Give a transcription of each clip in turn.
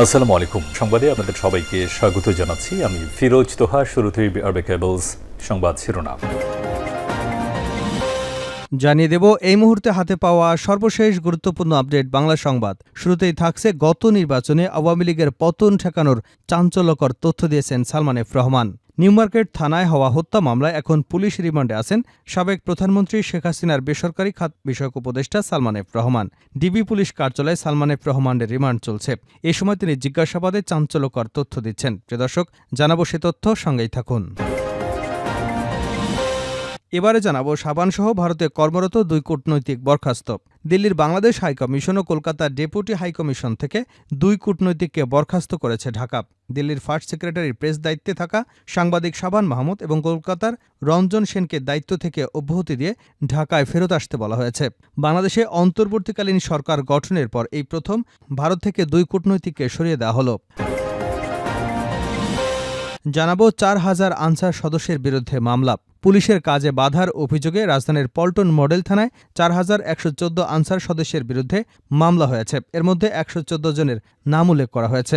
আসসালামু আলাইকুম। সংবাদে আপনাদের সবাইকে স্বাগত জানাচ্ছি। আমি ফিরোজ তোহা, শুরুতেই আরবে কেবলস সংবাদ শিরোনাম। জানিয়ে দেব, এই মুহূর্তে হাতে পাওয়া সর্বশেষ গুরুত্বপূর্ণ আপডেট বাংলা সংবাদ। শুরুতেই থাকছে গত নির্বাচনে আওয়ামী লীগের পতন ঠেকানোর চাঞ্চল্যকর তথ্য দিয়েছেন সালমান এফ রহমান। নিউমার্কেট থানায় হওয়া হত্যা মামলায় এখন পুলিশ রিমান্ডে আছেন সাবেক প্রধানমন্ত্রী শেখ হাসিনার বেসরকারি খাত বিষয়ক উপদেষ্টা Salman F Rahman. DB police কার্যালয়ে সালমান এফ রহমানের রিমান্ড চলছে। এ সময় তিনি জিজ্ঞাসাবাদে চাঞ্চল্যকর তথ্য দিচ্ছেন। প্রিয় দর্শক, জানাব সে তথ্য, সঙ্গেই থাকুন। এবারে জানাব সাবানসহ ভারতে কর্মরত দুই কূটনৈতিক বরখাস্ত। দিল্লির বাংলাদেশ হাইকমিশন ও কলকাতার ডেপুটি হাইকমিশন থেকে দুই কূটনৈতিককে বরখাস্ত করেছে ঢাকা। দিল্লির ফার্স্ট সেক্রেটারির প্রেস দায়িত্বে থাকা সাংবাদিক সাবান মাহমুদ এবং কলকাতার রঞ্জন সেনকে দায়িত্ব থেকে অব্যাহতি দিয়ে ঢাকায় ফেরত আসতে বলা হয়েছে। বাংলাদেশে অন্তর্বর্তীকালীন সরকার গঠনের পর এই প্রথম ভারত থেকে দুই কূটনৈতিককে সরিয়ে দেওয়া হলো। জানাব চার হাজার আনসার সদস্যের বিরুদ্ধে মামলা। পুলিশের কাজে বাধার অভিযোগে রাজধানীর পল্টন মডেল থানায় চার হাজার একশো চোদ্দ আনসার সদস্যের বিরুদ্ধে মামলা হয়েছে। এর মধ্যে একশো চোদ্দ জনের নাম উল্লেখ করা হয়েছে।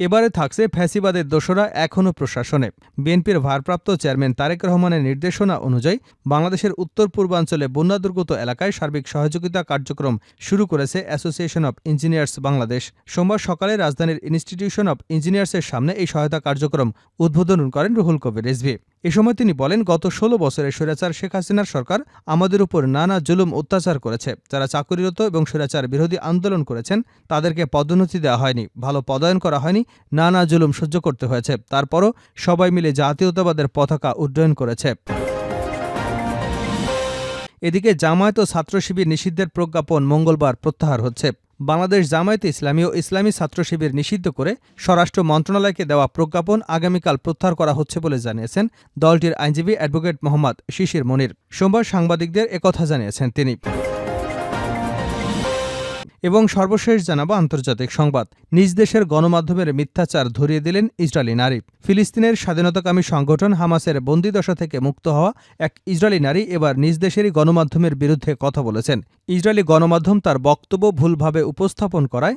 এবারে থাকছে ফ্যাসিবাদের দোষরা এখনও প্রশাসনে। বিএনপির ভারপ্রাপ্ত চেয়ারম্যান তারেক রহমানের নির্দেশনা অনুযায়ী বাংলাদেশের উত্তর পূর্বাঞ্চলে বন্যা দুর্গত এলাকায় সার্বিক সহযোগিতা কার্যক্রম শুরু করেছে অ্যাসোসিয়েশন অব ইঞ্জিনিয়ার্স বাংলাদেশ। সোমবার সকালে রাজধানীর ইনস্টিটিউশন অব ইঞ্জিনিয়ার্সের সামনে এই সহায়তা কার্যক্রম উদ্বোধন করেন রুহুল কবির রিজভি এ সময় তিনি বলেন, গত ষোলো বছরে স্বৈরাচার শেখ হাসিনার সরকার আমাদের উপর নানা জুলুম অত্যাচার করেছে। যারা চাকরিরত এবং স্বৈরাচার বিরোধী আন্দোলন করেছেন, তাদেরকে পদোন্নতি দেওয়া হয়নি, ভালো পদায়ন করা হয়নি, নানা জুলুম সহ্য করতে হয়েছে। তারপরও সবাই মিলে জাতীয়তাবাদের পতাকা উড্ডয়ন করেছে। এদিকে জামায়াত ও ছাত্র শিবির নিষিদ্ধের প্রজ্ঞাপন মঙ্গলবার প্রত্যাহার হচ্ছে। বাংলাদেশ জামায়াতে ইসলামী ও ইসলামী ছাত্র শিবির নিষিদ্ধ করে স্বরাষ্ট্র মন্ত্রণালয়কে দেওয়া প্রজ্ঞাপন আগামীকাল প্রত্যাহার করা হচ্ছে বলে জানিয়েছেন দলটির আইনজীবী অ্যাডভোকেট মোহাম্মদ শিশির মনির। সোমবার সাংবাদিকদের একথা জানিয়েছেন তিনি। এবং সর্বশেষ জানাব আন্তর্জাতিক সংবাদ। নিজ দেশের গণমাধ্যমের মিথ্যাচার ধরিয়ে দিলেন ইসরায়েলি নারী। ফিলিস্তিনের স্বাধীনতাকামী সংগঠন হামাসের বন্দিদশা থেকে মুক্ত হওয়া এক ইসরায়েলি নারী এবার নিজ দেশেরই গণমাধ্যমের বিরুদ্ধে কথা বলেছেন। ইসরায়েলি গণমাধ্যম তার বক্তব্য ভুলভাবে উপস্থাপন করায়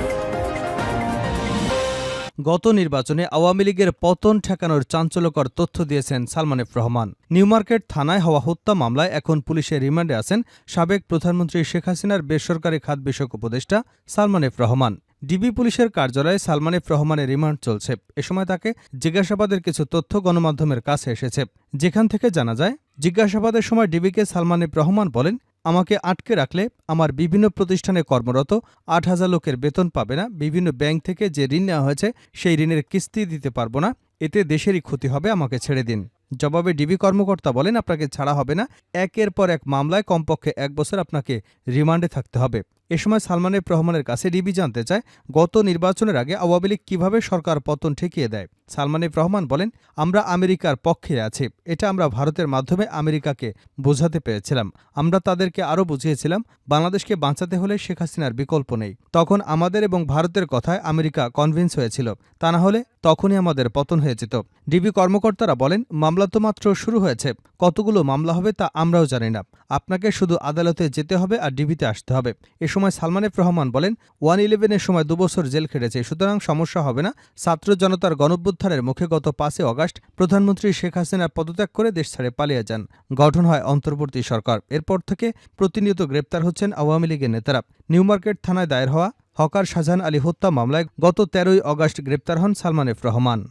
গত নির্বাচনে আওয়ামী লীগের পতন ঠেকানোর চাঞ্চল্যকর তথ্য দিয়েছেন সালমান এফ রহমান। নিউমার্কেট থানায় হওয়া হত্যা মামলায় এখন পুলিশের রিমান্ডে আছেন সাবেক প্রধানমন্ত্রী শেখ হাসিনার বেসরকারি খাত বিষয়ক উপদেষ্টা সালমান এফ রহমান। ডিবি পুলিশের কার্যালয়ে সালমান এফ রহমানের রিমান্ড চলছে। এ সময় তাকে জিজ্ঞাসাবাদের কিছু তথ্য গণমাধ্যমের কাছে এসেছে। যেখান থেকে জানা যায়, জিজ্ঞাসাবাদের সময় ডিবিকে সালমান এফ রহমান বলেন আমাকে আটকে রাখলে আমার বিভিন্ন প্রতিষ্ঠানে কর্মরত আট হাজার লোকের বেতন পাবে না। বিভিন্ন ব্যাংক থেকে যে ঋণ নেওয়া হয়েছে, সেই ঋণের কিস্তি দিতে পারব না। এতে দেশেরই ক্ষতি হবে, আমাকে ছেড়ে দিন। জবাবে ডিবি কর্মকর্তা বলেন, আপনাকে ছাড়া হবে না। একের পর এক মামলায় কমপক্ষে এক বছর আপনাকে রিমান্ডে থাকতে হবে। এ সময় সালমানের রহমানের কাছে ডিবি জানতে চায়, গত নির্বাচনের আগে আওয়ামী লীগ কীভাবে সরকার পতন ঠেকিয়ে দেয়। সালমানের রহমান বলেন, আমরা আমেরিকার পক্ষে আছি। এটা আমরা ভারতের মাধ্যমে আমেরিকাকে বোঝাতে পেরেছিলাম। আমরা তাদেরকে আরও বুঝিয়েছিলাম, বাংলাদেশকে বাঁচাতে হলে শেখ হাসিনার বিকল্প নেই। তখন আমাদের এবং ভারতের কথায় আমেরিকা কনভিন্স হয়েছিল। তা না হলে তখনই আমাদের পতন হয়ে যেত। ডিবি কর্মকর্তারা বলেন, মামলা তো মাত্র শুরু হয়েছে। কতগুলো মামলা হবে তা আমরাও জানি না। আপনাকে শুধু আদালতে যেতে হবে আর ডিবিতে আসতে হবে। এ সময় সালমান এফ রহমান বলেন, ওয়ান ইলেভেনের সময় দুবছর জেল খেটেছে, সুতরাং সমস্যা হবে না। ছাত্র জনতার গণভ্যুত্থানের মুখে গত পাঁচই অগাস্ট প্রধানমন্ত্রী শেখ হাসিনা পদত্যাগ করে দেশ ছেড়ে পালিয়ে যান। গঠন হয় অন্তর্বর্তী সরকার। এরপর থেকে প্রতিনিয়ত গ্রেপ্তার হচ্ছেন আওয়ামী লীগের নেতারা। নিউমার্কেট থানায় দায়ের হওয়া হকার শাহজাহান আলী হত্যা মামলায় গত তেরোই অগাস্ট গ্রেপ্তার হন সালমান এফ রহমান।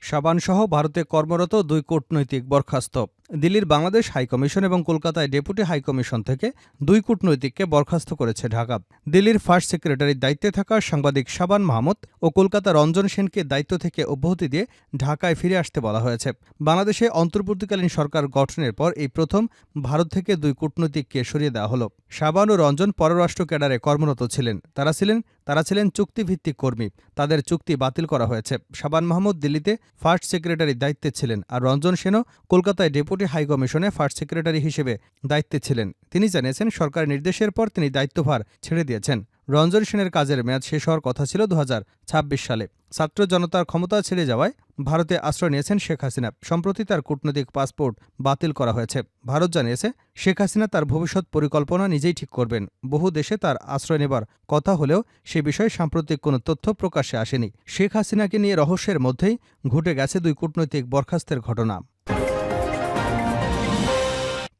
সাবানসহ ভারতে কর্মরত দুই কূটনৈতিক বরখাস্ত। দিল্লির বাংলাদেশ হাইকমিশন এবং কলকাতায় ডেপুটি হাইকমিশন থেকে দুই কূটনৈতিককে বরখাস্ত করেছে ঢাকা। দিল্লির ফার্স্ট সেক্রেটারির দায়িত্বে থাকা সাংবাদিক সাবান মাহমুদ ও কলকাতা রঞ্জন সেনকে দায়িত্ব থেকে অব্যাহতি দিয়ে ঢাকায় ফিরে আসতে বলা হয়েছে। বাংলাদেশে অন্তর্বর্তীকালীন সরকার গঠনের পর এই প্রথম ভারত থেকে দুই কূটনৈতিককে সরিয়ে দেওয়া হল। সাবান ও রঞ্জন পররাষ্ট্র ক্যাডারে কর্মরত ছিলেন। তারা ছিলেন তারা ছিলেন চুক্তিভিত্তিক কর্মী। তাদের চুক্তি বাতিল করা হয়েছে। সাবান মাহমুদ দিল্লিতে ফার্স্ট সেক্রেটারির দায়িত্বে ছিলেন আর রঞ্জন সেনও কলকাতায় ডেপুটি ডেপুটি হাইকমিশনে ফার্স্ট সেক্রেটারি হিসেবে দায়িত্বে ছিলেন। তিনি জানিয়েছেন সরকার নির্দেশের পর তিনি দায়িত্বভার ছেড়ে দিয়েছেন। রঞ্জন সেনের কাজের মেয়াদ শেষ হওয়ার কথা ছিল দু হাজার ছাব্বিশ সালে। ছাত্র জনতার ক্ষমতা ছেড়ে যাওয়ায় ভারতে আশ্রয় নিয়েছেন শেখ হাসিনা। সম্প্রতি তার কূটনৈতিক পাসপোর্ট বাতিল করা হয়েছে। ভারত জানিয়েছে, শেখ হাসিনা তার ভবিষ্যৎ পরিকল্পনা নিজেই ঠিক করবেন। বহু দেশে তার আশ্রয় নেবার কথা হলেও সে বিষয়ে সাম্প্রতিক কোনো তথ্য প্রকাশ্যে আসেনি। শেখ হাসিনাকে নিয়ে রহস্যের মধ্যেই ঘটে গেছে দুই কূটনৈতিক বরখাস্তের ঘটনা।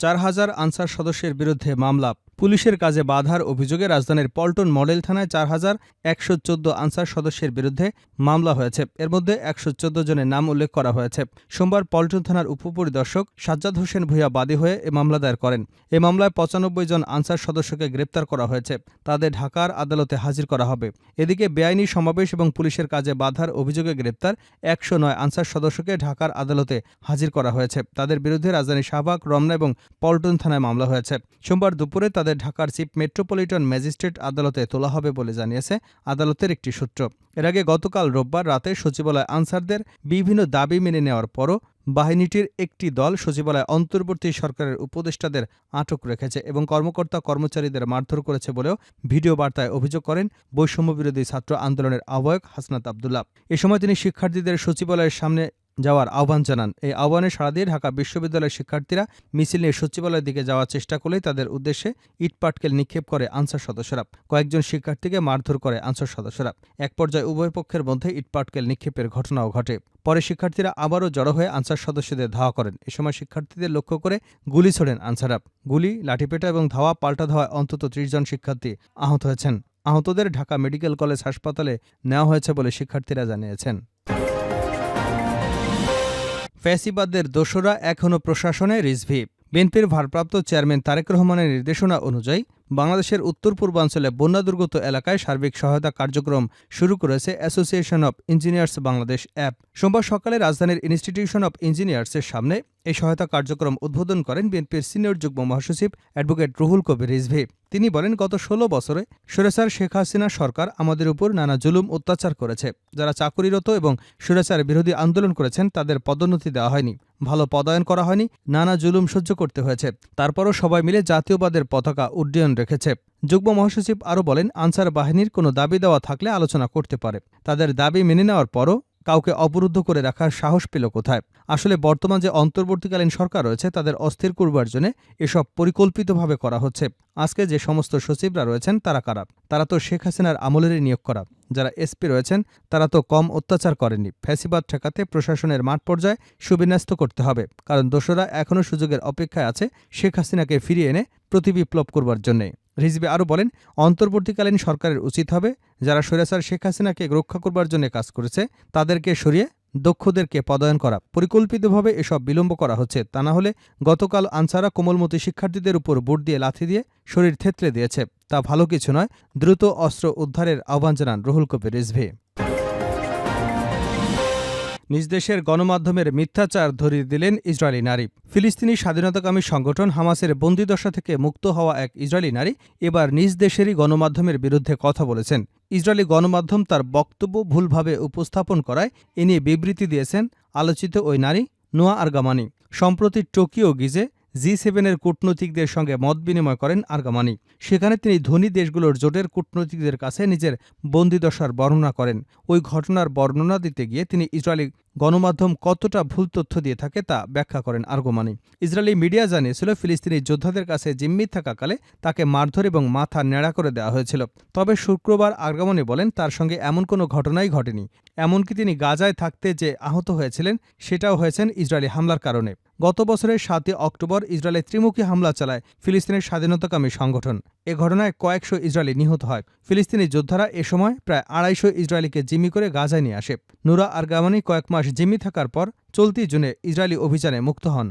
চার হাজার আনসার সদস্যের বিরুদ্ধে মামলা পুলিশের কাজে বাধার অভিযোগে রাজধানীর পল্টন মডেল থানায় চার হাজার একশো চোদ্দ আনসার সদস্যের বিরুদ্ধে মামলা হয়েছে। এর মধ্যে একশো চোদ্দ জনের নাম উল্লেখ করা হয়েছে। সোমবার পল্টন থানার উপপরিদর্শক সাজ্জাদ হোসেন ভূঁইয়া বাদী হয়ে এ মামলা দায়ের করেন। এ মামলায় পঁচানব্বই জন আনসার সদস্যকে গ্রেপ্তার করা হয়েছে। তাদের ঢাকার আদালতে হাজির করা হবে। এদিকে বেআইনি সমাবেশ এবং পুলিশের কাজে বাধার অভিযোগে গ্রেপ্তার একশো নয় আনসার সদস্যকে ঢাকার আদালতে হাজির করা হয়েছে। তাদের বিরুদ্ধে রাজধানী শাহবাগ, রমনা এবং পল্টন থানায় মামলা হয়েছে। সোমবার দুপুরে তাদের ঢাকার চিফ মেট্রোপলিটন ম্যাজিস্ট্রেট আদালতে তোলা হবে বলে জানিয়েছে আদালতের একটি সূত্র। এর আগে গতকাল রোববার রাতে সচিবালয় আনসারদের বিভিন্ন দাবি মেনে নেওয়ার পরও বাহিনীটির একটি দল সচিবালয় অন্তর্বর্তী সরকারের উপদেষ্টাদের আটক রেখেছে এবং কর্মকর্তা কর্মচারীদের মারধর করেছে বলেও ভিডিও বার্তায় অভিযোগ করেন বৈষম্যবিরোধী ছাত্র আন্দোলনের আহ্বায়ক হাসনাত আবদুল্লাহ। এ সময় তিনি শিক্ষার্থীদের সচিবালয়ের সামনে যাওয়ার আহ্বান জানান। এই আহ্বানে সাড়া দিয়ে ঢাকা বিশ্ববিদ্যালয়ের শিক্ষার্থীরা মিছিল নিয়ে সচিবালয়ের দিকে যাওয়ার চেষ্টা করলেই তাদের উদ্দেশ্যে ইটপাটকেল নিক্ষেপ করে আনসার সদস্যরা। কয়েকজন শিক্ষার্থীকে মারধর করে আনসার সদস্যরা। এক পর্যায়ে উভয় পক্ষের মধ্যে ইটপাটকেল নিক্ষেপের ঘটনাও ঘটে। পরে শিক্ষার্থীরা আবারও জড়ো হয়ে আনসার সদস্যদের ধাওয়া করেন। এ সময় শিক্ষার্থীদের লক্ষ্য করে গুলি ছোড়েন আনসাররা। গুলি, লাঠিপেটা এবং ধাওয়া পাল্টা ধাওয়ায় অন্তত ত্রিশ জন শিক্ষার্থী আহত হয়েছেন। আহতদের ঢাকা মেডিকেল কলেজ হাসপাতালে নেওয়া হয়েছে বলে শিক্ষার্থীরা জানিয়েছেন। ফ্যাসিবাদদের দোসরা এখনও প্রশাসনে রিজভি বিএনপির ভারপ্রাপ্ত চেয়ারম্যান তারেক রহমানের নির্দেশনা অনুযায়ী বাংলাদেশের উত্তর পূর্বাঞ্চলে বন্যাদুর্গত এলাকায় সার্বিক সহায়তা কার্যক্রম শুরু করেছে association of engineers Bangladesh app. সোমবার সকালে রাজধানীর ইনস্টিটিউশন অব ইঞ্জিনিয়ার্সের সামনে এই সহায়তা কার্যক্রম উদ্বোধন করেন বিএনপির সিনিয়র যুগ্ম মহাসচিব অ্যাডভোকেট রুহুল কবির রিজভি। তিনি বলেন, গত ষোলো বছরে সুরেসার শেখ হাসিনা সরকার আমাদের উপর নানা জুলুম অত্যাচার করেছে। যারা চাকুরিরত এবং সুরেসার বিরোধী আন্দোলন করেছেন, তাদের পদোন্নতি দেওয়া হয়নি। ভালো পদায়ন করা হয়নি, নানা জুলুম সহ্য করতে হয়েছে। তারপরও সবাই মিলে জাতীয়বাদের পতাকা উড্ডয়ন রেখেছে। যুগ্ম মহাসচিব আরও বলেন, আনসার বাহিনীর কোনো দাবি দেওয়া থাকলে আলোচনা করতে পারে। তাদের দাবি মেনে নেওয়ার পরও কাউকে অবরুদ্ধ করে রাখার সাহস পেল কোথায়? আসলে বর্তমান যে অন্তর্বর্তীকালীন সরকার রয়েছে, তাদের অস্থির করবার জন্য এসব পরিকল্পিতভাবে করা হচ্ছে। আজকে যে সমস্ত সচিবরা রয়েছেন, তারা কারা? তারা তো শেখ হাসিনার আমলেরই নিয়োগ করা। যারা এসপি রয়েছেন, তারা তো কম অত্যাচার করেননি। ফ্যাসিবাদ ঠেকাতে প্রশাসনের মাঠ পর্যায়ে সুবিন্যস্ত করতে হবে। কারণ দোসরা এখনও সুযোগের অপেক্ষায় আছে শেখ হাসিনাকে ফিরিয়ে এনে প্রতিবিপ্লব করবার জন্যে। রিজবি আরও বলেন, অন্তর্বর্তীকালীন সরকারের উচিত হবে যারা স্বৈরাচার শেখ হাসিনাকে রক্ষা করবার জন্য কাজ করেছে, তাদেরকে সরিয়ে দক্ষদেরকে পদায়ন করা। পরিকল্পিতভাবে এসব বিলম্ব করা হচ্ছে, তা না হলে গতকাল আনসারা কোমলমতি শিক্ষার্থীদের উপর বোর্ড দিয়ে লাথি দিয়ে শরীর থেতলে দিয়েছে। তা ভালো কিছু নয়, দ্রুত অস্ত্র উদ্ধারের আহ্বান জানান রুহুল কবির রিজভি। নিজ দেশের গণমাধ্যমের মিথ্যাচার ধরিয়ে দিলেন ইসরায়েলি নারী। ফিলিস্তিনি স্বাধীনতাকামী সংগঠন হামাসের বন্দিদশা থেকে মুক্ত হওয়া এক ইসরায়েলি নারী এবার নিজ দেশেরই গণমাধ্যমের বিরুদ্ধে কথা বলেছেন। ইসরায়েলি গণমাধ্যম তার বক্তব্য ভুলভাবে উপস্থাপন করায় এ নিয়ে বিবৃতি দিয়েছেন আলোচিত ওই নারী নোয়া আরগামানি। সম্প্রতি টোকিও গিজে জি সেভেনের কূটনৈতিকদের সঙ্গে মত বিনিময় করেন আরগামানি। সেখানে তিনি ধনী দেশগুলোর জোটের কূটনৈতিকদের কাছে নিজের বন্দিদশার বর্ণনা করেন। ওই ঘটনার বর্ণনা দিতে গিয়ে তিনি ইসরায়েলি গণমাধ্যম কতটা ভুল তথ্য দিয়ে থাকে তা ব্যাখ্যা করেন আর্গমানি। ইসরায়েলি মিডিয়া জানিয়েছিল, ফিলিস্তিনি যোদ্ধাদের কাছে জিম্মি থাকাকালে তাকে মারধর এবং মাথা নেড়া করে দেওয়া হয়েছিল। তবে শুক্রবার আর্গমনি বলেন, তার সঙ্গে এমন কোনো ঘটনাই ঘটেনি। এমনকি তিনি গাজায় থাকতে যে আহত হয়েছিলেন, সেটাও হয়েছেন ইসরায়েলি হামলার কারণে। গত বছরের সাতই অক্টোবর ইসরায়েলের ত্রিমুখী হামলা চালায় ফিলিস্তিনের স্বাধীনতাকামী সংগঠন। এ ঘটনায় কয়েকশো ইসরায়েলি নিহত হয়। ফিলিস্তিনি যোদ্ধারা এ সময় প্রায় আড়াইশো ইসরায়েলিকে জিম্মি করে গাজায় নিয়ে আসে। নুরা আরগামানি কয়েক মাস জিম্মি থাকার পর চলতি জুনে ইসরায়েলি অভিযানে মুক্ত হন।